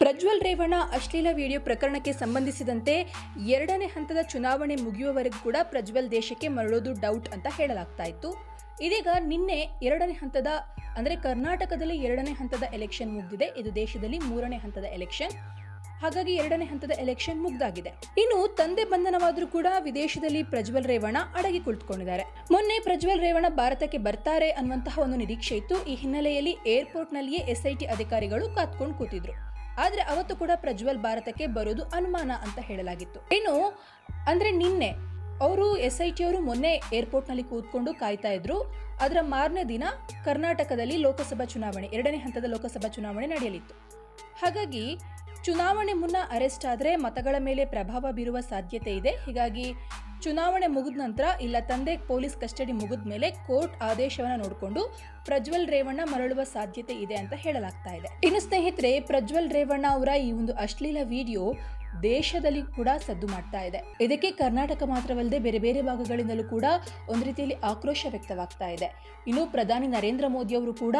ಪ್ರಜ್ವಲ್ ರೇವಣ್ಣ ಅಶ್ಲೀಲ ವಿಡಿಯೋ ಪ್ರಕರಣಕ್ಕೆ ಸಂಬಂಧಿಸಿದಂತೆ ಎರಡನೇ ಹಂತದ ಚುನಾವಣೆ ಮುಗಿಯುವವರೆಗೂ ಕೂಡ ಪ್ರಜ್ವಲ್ ದೇಶಕ್ಕೆ ಮರಳೋದು ಡೌಟ್ ಅಂತ ಹೇಳಲಾಗ್ತಾ ಇತ್ತು. ಇದೀಗ ನಿನ್ನೆ ಎರಡನೇ ಹಂತದ, ಅಂದರೆ ಕರ್ನಾಟಕದಲ್ಲಿ ಎರಡನೇ ಹಂತದ ಎಲೆಕ್ಷನ್ ಮುಗಿದಿದೆ. ಇದು ದೇಶದಲ್ಲಿ ಮೂರನೇ ಹಂತದ ಎಲೆಕ್ಷನ್ ಹಾಗಾಗಿ ಎರಡನೇ ಹಂತದ ಎಲೆಕ್ಷನ್ ಮುಗ್ದಾಗಿದೆ. ಇನ್ನು ತಂದೆ ಬಂಧನವಾದರೂ ಕೂಡ ವಿದೇಶದಲ್ಲಿ ಪ್ರಜ್ವಲ್ ರೇವಣ್ಣ ಅಡಗಿ ಕುಳಿತುಕೊಂಡಿದ್ದಾರೆ. ಮೊನ್ನೆ ಪ್ರಜ್ವಲ್ ರೇವಣ್ಣ ಭಾರತಕ್ಕೆ ಬರ್ತಾರೆ ಅನ್ನುವಂತಹ ಒಂದು ನಿರೀಕ್ಷೆ ಇತ್ತು. ಈ ಹಿನ್ನೆಲೆಯಲ್ಲಿ ಏರ್ಪೋರ್ಟ್ನಲ್ಲಿಯೇ ಎಸ್ಐಟಿ ಅಧಿಕಾರಿಗಳು ಕಾತ್ಕೊಂಡು ಕೂತಿದ್ರು. ಆದ್ರೆ ಅವತ್ತು ಕೂಡ ಪ್ರಜ್ವಲ್ ಭಾರತಕ್ಕೆ ಬರೋದು ಅನುಮಾನ ಅಂತ ಹೇಳಲಾಗಿತ್ತು. ಇನ್ನು ಅಂದ್ರೆ ನಿನ್ನೆ ಅವರು ಎಸ್ ಐ ಟಿ ಅವರು ಮೊನ್ನೆ ಏರ್ಪೋರ್ಟ್ನಲ್ಲಿ ಕೂತ್ಕೊಂಡು ಕಾಯ್ತಾ ಇದ್ರು. ಅದರ ಮಾರನೇ ದಿನ ಕರ್ನಾಟಕದಲ್ಲಿ ಲೋಕಸಭಾ ಚುನಾವಣೆ, ಎರಡನೇ ಹಂತದ ಲೋಕಸಭಾ ಚುನಾವಣೆ ನಡೆಯಲಿತ್ತು. ಹಾಗಾಗಿ ಚುನಾವಣೆ ಮುನ್ನ ಅರೆಸ್ಟ್ ಆದರೆ ಮತಗಳ ಮೇಲೆ ಪ್ರಭಾವ ಬೀರುವ ಸಾಧ್ಯತೆ ಇದೆ. ಹೀಗಾಗಿ ಚುನಾವಣೆ ಮುಗಿದ ನಂತರ ಇಲ್ಲ ತಂದೆ ಪೊಲೀಸ್ ಕಸ್ಟಡಿ ಮುಗಿದ ಮೇಲೆ ಕೋರ್ಟ್ ಆದೇಶವನ್ನು ನೋಡಿಕೊಂಡು ಪ್ರಜ್ವಲ್ ರೇವಣ್ಣ ಮರಳುವ ಸಾಧ್ಯತೆ ಇದೆ ಅಂತ ಹೇಳಲಾಗ್ತಾ ಇದೆ. ಇನ್ನು ಸ್ನೇಹಿತರೆ, ಪ್ರಜ್ವಲ್ ರೇವಣ್ಣ ಅವರ ಈ ಒಂದು ಅಶ್ಲೀಲ ವಿಡಿಯೋ ದೇಶದಲ್ಲಿ ಕೂಡ ಸದ್ದು ಮಾಡ್ತಾ ಇದೆ. ಇದಕ್ಕೆ ಕರ್ನಾಟಕ ಮಾತ್ರವಲ್ಲದೆ ಬೇರೆ ಬೇರೆ ಭಾಗಗಳಿಂದಲೂ ಕೂಡ ಒಂದು ರೀತಿಯಲ್ಲಿ ಆಕ್ರೋಶ ವ್ಯಕ್ತವಾಗ್ತಾ ಇದೆ. ಇನ್ನು ಪ್ರಧಾನಿ ನರೇಂದ್ರ ಮೋದಿ ಅವರು ಕೂಡ,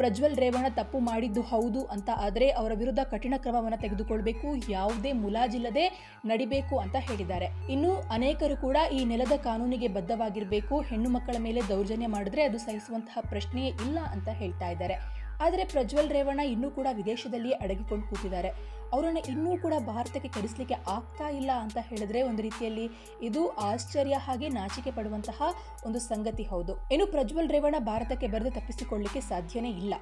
ಪ್ರಜ್ವಲ್ ರೇವಣ್ಣ ತಪ್ಪು ಮಾಡಿದ್ದು ಹೌದು ಅಂತ ಆದರೆ ಅವರ ವಿರುದ್ಧ ಕಠಿಣ ಕ್ರಮವನ್ನು ತೆಗೆದುಕೊಳ್ಬೇಕು, ಯಾವುದೇ ಮುಲಾಜಿಲ್ಲದೆ ನಡಿಬೇಕು ಅಂತ ಹೇಳಿದ್ದಾರೆ. ಇನ್ನು ಅನೇಕರು ಕೂಡ ಈ ನೆಲದ ಕಾನೂನಿಗೆ ಬದ್ಧವಾಗಿರಬೇಕು, ಹೆಣ್ಣು ಮಕ್ಕಳ ಮೇಲೆ ದೌರ್ಜನ್ಯ ಮಾಡಿದ್ರೆ ಅದು ಸಹಿಸುವಂತಹ ಪ್ರಶ್ನೆಯೇ ಇಲ್ಲ ಅಂತ ಹೇಳ್ತಾ ಇದ್ದಾರೆ. ಆದರೆ ಪ್ರಜ್ವಲ್ ರೇವಣ್ಣ ಇನ್ನೂ ಕೂಡ ವಿದೇಶದಲ್ಲಿಯೇ ಅಡಗಿಕೊಂಡು ಕೂತಿದ್ದಾರೆ. ಅವರನ್ನು ಇನ್ನೂ ಕೂಡ ಭಾರತಕ್ಕೆ ಕರೆಸಲಿಕ್ಕೆ ಆಗ್ತಾ ಇಲ್ಲ ಅಂತ ಹೇಳಿದ್ರೆ ಒಂದು ರೀತಿಯಲ್ಲಿ ಇದು ಆಶ್ಚರ್ಯ ಹಾಗೆ ನಾಚಿಕೆ ಪಡುವಂತಹ ಒಂದು ಸಂಗತಿ ಹೌದು. ಇನ್ನು ಪ್ರಜ್ವಲ್ ರೇವಣ್ಣ ಭಾರತಕ್ಕೆ ಬರೆದು ತಪ್ಪಿಸಿಕೊಳ್ಳಲಿಕ್ಕೆ ಸಾಧ್ಯನೇ ಇಲ್ಲ.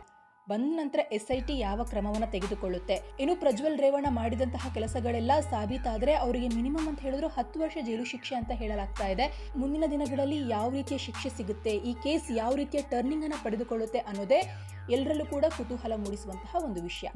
ಬಂದ ನಂತರ ಎಸ್ ಐ ಟಿ ಯಾವ ಕ್ರಮವನ್ನು ತೆಗೆದುಕೊಳ್ಳುತ್ತೆ? ಇನ್ನು ಪ್ರಜ್ವಲ್ ರೇವಣ್ಣ ಮಾಡಿದಂತಹ ಕೆಲಸಗಳೆಲ್ಲ ಸಾಬೀತಾದರೆ ಅವರಿಗೆ ಮಿನಿಮಮ್ ಅಂತ ಹೇಳಿದ್ರು ಹತ್ತು ವರ್ಷ ಜೈಲು ಶಿಕ್ಷೆ ಅಂತ ಹೇಳಲಾಗ್ತಾ ಇದೆ. ಮುಂದಿನ ದಿನಗಳಲ್ಲಿ ಯಾವ ರೀತಿಯ ಶಿಕ್ಷೆ ಸಿಗುತ್ತೆ? ಈ ಕೇಸ್ ಯಾವ ರೀತಿಯ ಟರ್ನಿಂಗ್ ಅನ್ನು ಪಡೆದುಕೊಳ್ಳುತ್ತೆ ಅನ್ನೋದೇ ಎಲ್ಲರಲ್ಲೂ ಕೂಡ ಕುತೂಹಲ ಮೂಡಿಸುವಂತಹ ಒಂದು ವಿಷಯ.